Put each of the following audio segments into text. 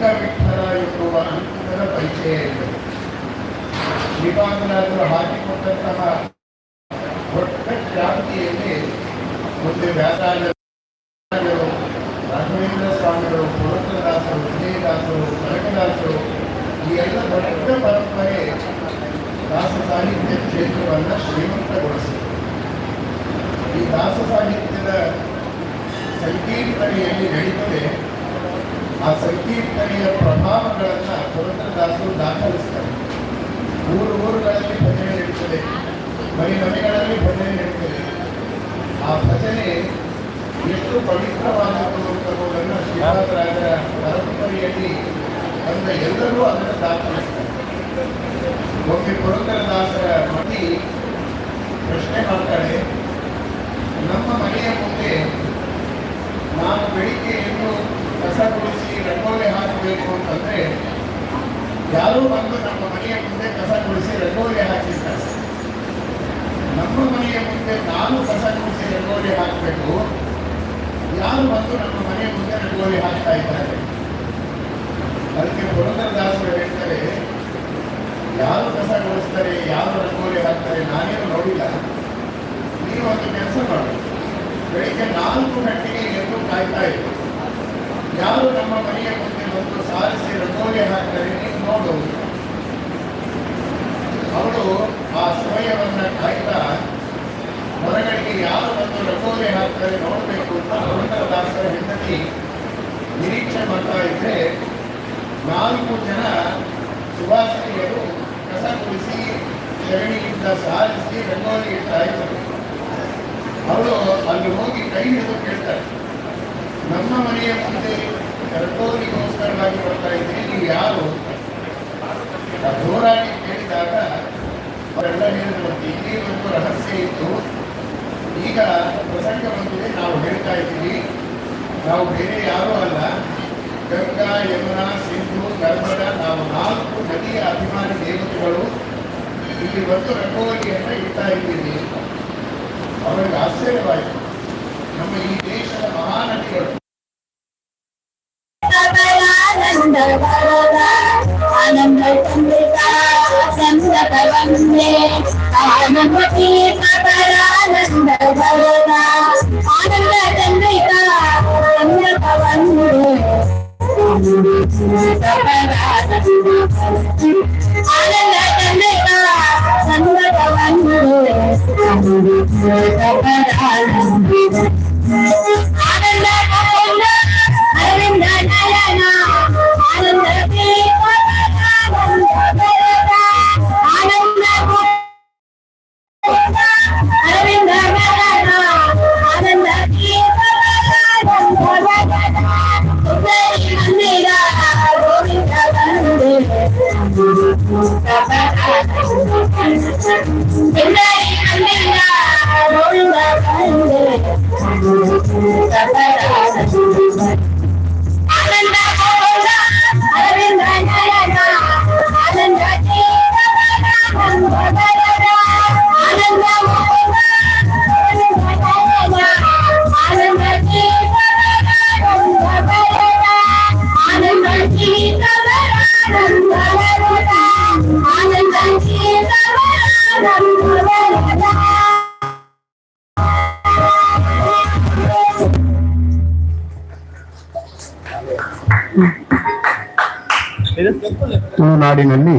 ರಂಗವಿಠಲ ಎನ್ನುವ ಅಂಕದ ಪರಿಚಯ ಇದೆ ಶ್ರೀಪಾದರಾಜರು ಹಾಕಿಕೊಟ್ಟಂತಹ ದೊಡ್ಡ ಕ್ರಾಂತಿಯಲ್ಲಿ ಮುಂದೆ ವ್ಯಾಸಾಚಾರ್ಯರು ರಾಘವೇಂದ್ರ ಸ್ವಾಮಿಗಳು ಪುರಂದರದಾಸರು ವಿಜಯದಾಸರು ಕನಕದಾಸರು ಈ ಎಲ್ಲ ದೊಡ್ಡ ಪರಂಪರೆ ದಾಸ ಸಾಹಿತ್ಯ ಕ್ಷೇತ್ರವನ್ನು ಶ್ರೀಮಂತಗೊಳಿಸಿದೆ ಈ ದಾಸ ಸಾಹಿತ್ಯದ ಸಂಕೀರ್ತನೆಯಲ್ಲಿ ನಡೀತದೆ. ಆ ಸಂಕೀರ್ತನೆಯ ಪ್ರಭಾವಗಳನ್ನು ಪುರಂದ್ರದಾಸರು ದಾಖಲಿಸ್ತಾರೆ. ಊರು ಊರುಗಳಲ್ಲಿ ಭಜನೆ ನಡೀತದೆ ಮನೆ ಮನೆಗಳಲ್ಲಿ ಭಜನೆ ನಡೀತದೆ. ಆ ಭಜನೆ ಎಷ್ಟು ಪವಿತ್ರವಾದದ್ದು ಅನ್ನುವುದನ್ನು ಶ್ರೀಪಾದರಾಜರ ಪರಂಪರೆಯಲ್ಲಿ ಬಂದ ಎಲ್ಲರೂ ಅದನ್ನು ದಾಖಲಿಸ್ತಾರೆ. ಒಮ್ಮೆ ಪುರಂದರದಾಸರ ಮತಿ ಪ್ರಶ್ನೆ ಮಾಡ್ತಾಳೆ, ನಮ್ಮ ಮನೆಯ ಮುಂದೆ ನಾನು ಬೆಳಿಗ್ಗೆ ಎದ್ದು ಕಸ ಗುಡಿಸಿ ರಂಗೋಲಿ ಹಾಕಬೇಕು ಅಂತಂದ್ರೆ ಯಾರೋ ಬಂದು ನಮ್ಮ ಮನೆಯ ಮುಂದೆ ಕಸ ಗುಡಿಸಿ ರಂಗೋಲಿ ಹಾಕಿದ್ದಾರೆ ನಮ್ಮ ಮನೆಯ ಮುಂದೆ ನಾನು ಕಸ ಗುಡಿಸಿ ರಂಗೋಲಿ ಹಾಕಬೇಕು. ಯಾರು ಬಂದು ನಮ್ಮ ಮನೆಯ ಮುಂದೆ ರಂಗೋಲಿ ಹಾಕ್ತಾ ಇದ್ದಾರೆ? ಅದಕ್ಕೆ ಪುರಂದರದಾಸರು ಹೇಳ್ತಾರೆ, ಯಾರು ಕಸ ಗುಡಿಸ್ತಾರೆ ಯಾರು ರಂಗೋಲಿ ಹಾಕ್ತಾರೆ ನಾನೇನು ನೋಡಿಲ್ಲ. ನೀವು ಒಂದು ಕೆಲಸ ಮಾಡಿ. ಬೆಳಿಗ್ಗೆ ನಾಲ್ಕು ಗಂಟೆಗೆ ಎದ್ದು ಕಾಯ್ತಾ ಇದ್ರು ಯಾರು ನಮ್ಮ ಮನೆಯ ಮುಂದೆ ಬಂದು ಸಾರಿಸಿ ರಂಗೋಲಿ ಹಾಕ್ತಾರೆ ನೀವು ನೋಡು ಅವರು ಆ ಸಮಯವನ್ನು ಕಾಯ್ತಾ ಹೊರಗಡೆಗೆ ಯಾರು ಬಂದು ರಂಗೋಲಿ ಹಾಕ್ತಾರೆ ನೋಡಬೇಕು ಅಂತ ದಾಸರ ಹೆಂಡತಿ ನಿರೀಕ್ಷೆ ಮಾಡ್ತಾ ಇದ್ರೆ ನಾಲ್ಕು ಜನ ಸುಭಾಷಿಯರು ಕಸ ಕುಡಿಸಿ ಸಗಣಿಯಿಂದ ಸಾರಿಸಿ ರಂಗೋಲಿ ಇಡ್ತಾ ಅವಳು ಅಲ್ಲಿ ಹೋಗಿ ಕೈ ಹಿಡಿದು ಕೇಳ್ತಾರೆ ನಮ್ಮ ಮನೆಯ ಮುಂದೆ ರಂಗೋಲಿಗೋಸ್ಕರವಾಗಿ ಬರ್ತಾ ಇದ್ದೀನಿ. ನೀವು ಯಾರು? ದೂರಾಗಿ ಕೇಳಿದಾಗ ಅವರೆಲ್ಲ ಹೇಳಿದ್ರಂತೆ ಇಲ್ಲಿ ಒಂದು ರಹಸ್ಯ ಇತ್ತು. ಈಗ ಪ್ರಸಂಗ ಬಂದಿದೆ, ನಾವು ಹೇಳ್ತಾ ಇದ್ದೀವಿ. ನಾವು ಬೇರೆ ಯಾರೂ ಅಲ್ಲ. ಗಂಗಾ, ಯಮುನಾ, ಸಿಂಧು, ನರ್ಮದ, ನಾವು ನಾಲ್ಕು ನದಿಯ ಅಭಿಮಾನಿ ದೇವತೆಗಳು. ಇಲ್ಲಿ ಬಂದು ರಂಗೋಲಿಯನ್ನು ಇಡ್ತಾ ಇದ್ದೀವಿ. ಅವರಿಗೆ ಆಶ್ಚರ್ಯವಾಯಿತು. ನಮ್ಮ ಈ ದೇಶದ ಮಹಾನದಿಗಳು आनन्दवरदा आनन्दचन्द्रिका संसतवन्दे आनन्दपी परानन्दवरदा आनन्दचन्द्रिका संसतवन्दे आनन्दचन्द्रिका संसतवन्दे ತುಳುನಾಡಿನಲ್ಲಿ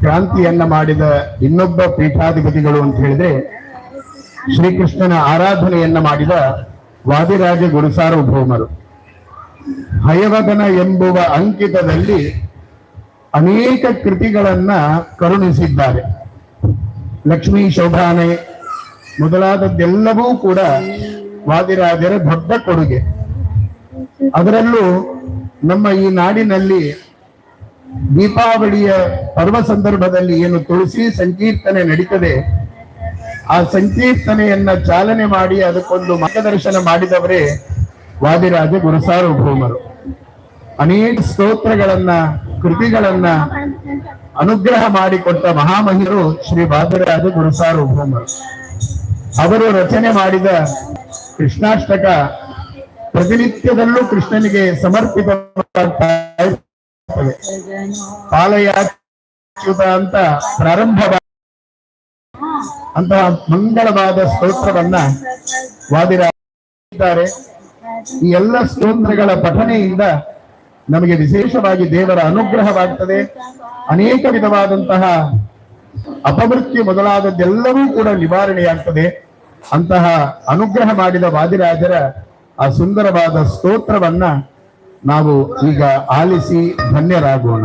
ಕ್ರಾಂತಿಯನ್ನ ಮಾಡಿದ ಇನ್ನೊಬ್ಬ ಪೀಠಾಧಿಪತಿಗಳು ಅಂತ ಹೇಳಿದ್ರೆ ಶ್ರೀಕೃಷ್ಣನ ಆರಾಧನೆಯನ್ನ ಮಾಡಿದ ವಾದಿರಾಜ ಗುರುಸಾರ್ವಭೌಮರು ಹಯವದನ ಎಂಬುವ ಅಂಕಿತದಲ್ಲಿ ಅನೇಕ ಕೃತಿಗಳನ್ನ ಕರುಣಿಸಿದ್ದಾರೆ. ಲಕ್ಷ್ಮೀ ಶೋಭಾನೆ ಮೊದಲಾದದ್ದೆಲ್ಲವೂ ಕೂಡ ವಾದಿರಾಜರ ದೊಡ್ಡ ಕೊಡುಗೆ. ಅದರಲ್ಲೂ ನಮ್ಮ ಈ ನಾಡಿನಲ್ಲಿ ದೀಪಾವಳಿಯ ಪರ್ವ ಸಂದರ್ಭದಲ್ಲಿ ಏನು ತುಳಸಿ ಸಂಕೀರ್ತನೆ ನಡೀತದೆ, ಆ ಸಂಕೀರ್ತನೆಯನ್ನ ಚಾಲನೆ ಮಾಡಿ ಅದಕ್ಕೊಂದು ಮಾರ್ಗದರ್ಶನ ಮಾಡಿದವರೇ ವಾದಿರಾಜ ಗುರುಸಾರ್ವಭೌಮರು ಅನೇಕ ಸ್ತೋತ್ರಗಳನ್ನ, ಕೃತಿಗಳನ್ನ ಅನುಗ್ರಹ ಮಾಡಿಕೊಟ್ಟ ಮಹಾಮಹಿರು ಶ್ರೀ ವಾದಿರಾಜ ಗುರುಸಾರ್ವಭೌಮರು ಅವರು ರಚನೆ ಮಾಡಿದ ಕೃಷ್ಣಾಷ್ಟಕ ಪ್ರತಿನಿತ್ಯದಲ್ಲೂ ಕೃಷ್ಣನಿಗೆ ಸಮರ್ಪಿತವಾಗ್ತಾ ಪಾಲಯಾಚ್ಯುತ ಅಂತ ಪ್ರಾರಂಭ ಅಂತಹ ಮಂಗಳವಾದ ಸ್ತೋತ್ರವನ್ನ ವಾದಿರಾಗಿದ್ದಾರೆ. ಈ ಎಲ್ಲ ಸ್ತೋತ್ರಗಳ ಪಠನೆಯಿಂದ ನಮಗೆ ವಿಶೇಷವಾಗಿ ದೇವರ ಅನುಗ್ರಹವಾಗ್ತದೆ. ಅನೇಕ ವಿಧವಾದಂತಹ ಅಪಮೃತ್ಯು ಮೊದಲಾದದ್ದೆಲ್ಲವೂ ಕೂಡ ನಿವಾರಣೆಯಾಗ್ತದೆ. ಅಂತಹ ಅನುಗ್ರಹ ಮಾಡಿದ ವಾದಿರಾಜರ ಆ ಸುಂದರವಾದ ಸ್ತೋತ್ರವನ್ನ ನಾವು ಈಗ ಆಲಿಸಿ ಧನ್ಯರಾಗೋಣ.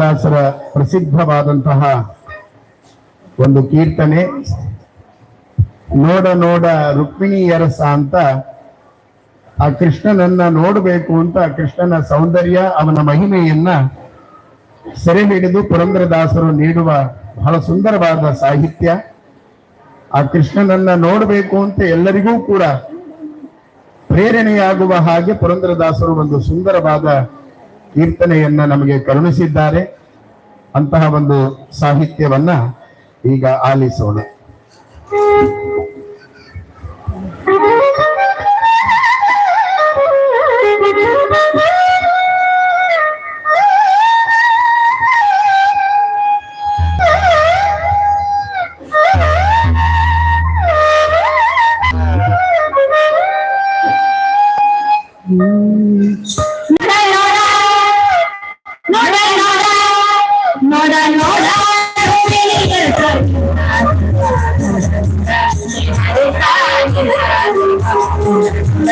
ದಾಸರ ಪ್ರಸಿದ್ಧವಾದಂತಹ ಒಂದು ಕೀರ್ತನೆ. ನೋಡ ನೋಡ ರುಕ್ಮಿಣಿ ಅರಸ ಅಂತ ಆ ಕೃಷ್ಣನನ್ನ ನೋಡಬೇಕು ಅಂತ ಕೃಷ್ಣನ ಸೌಂದರ್ಯ, ಅವನ ಮಹಿಮೆಯನ್ನ ಸೆರೆ ಹಿಡಿದು ಪುರಂದ್ರದಾಸರು ನೀಡುವ ಬಹಳ ಸುಂದರವಾದ ಸಾಹಿತ್ಯ. ಆ ಕೃಷ್ಣನನ್ನ ನೋಡಬೇಕು ಅಂತ ಎಲ್ಲರಿಗೂ ಕೂಡ ಪ್ರೇರಣೆಯಾಗುವ ಹಾಗೆ ಪುರಂದ್ರದಾಸರು ಒಂದು ಸುಂದರವಾದ ಕೀರ್ತನೆಯನ್ನ ನಮಗೆ ಕರುಣಿಸಿದ್ದಾರೆ. ಅಂತಹ ಒಂದು ಸಾಹಿತ್ಯವನ್ನ ಈಗ ಆಲಿಸೋಣ.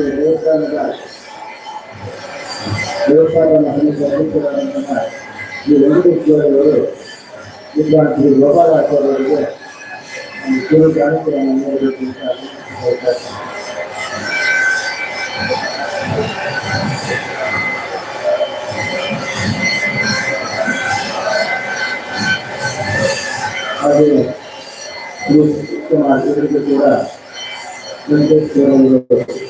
ಹಾಗೆ ದೇವಸ್ಥಾನದ ದೇವಸ್ಥಾನದ ಸಮಿತಿ ಅಧ್ಯಕ್ಷರಾದಂತಹ ಈ ವೆಂಕಟೇಶ್ವರವರು ವಿದ್ವಾಂಸ ಶ್ರೀ ಗೋಪಾಲಾಚಾರ್ಯ ಅವರಿಗೆ ಒಂದು ಕಿರು ಕಾಣಿಕೆಯನ್ನು ನೀಡಬೇಕು ಅಂತ ಹೇಳ್ತಾರೆ ಹಾಗೆ ಕುಮಾರ್ ಇವರಿಗೆ ಕೂಡ ವೆಂಕಟೇಶ್ವರ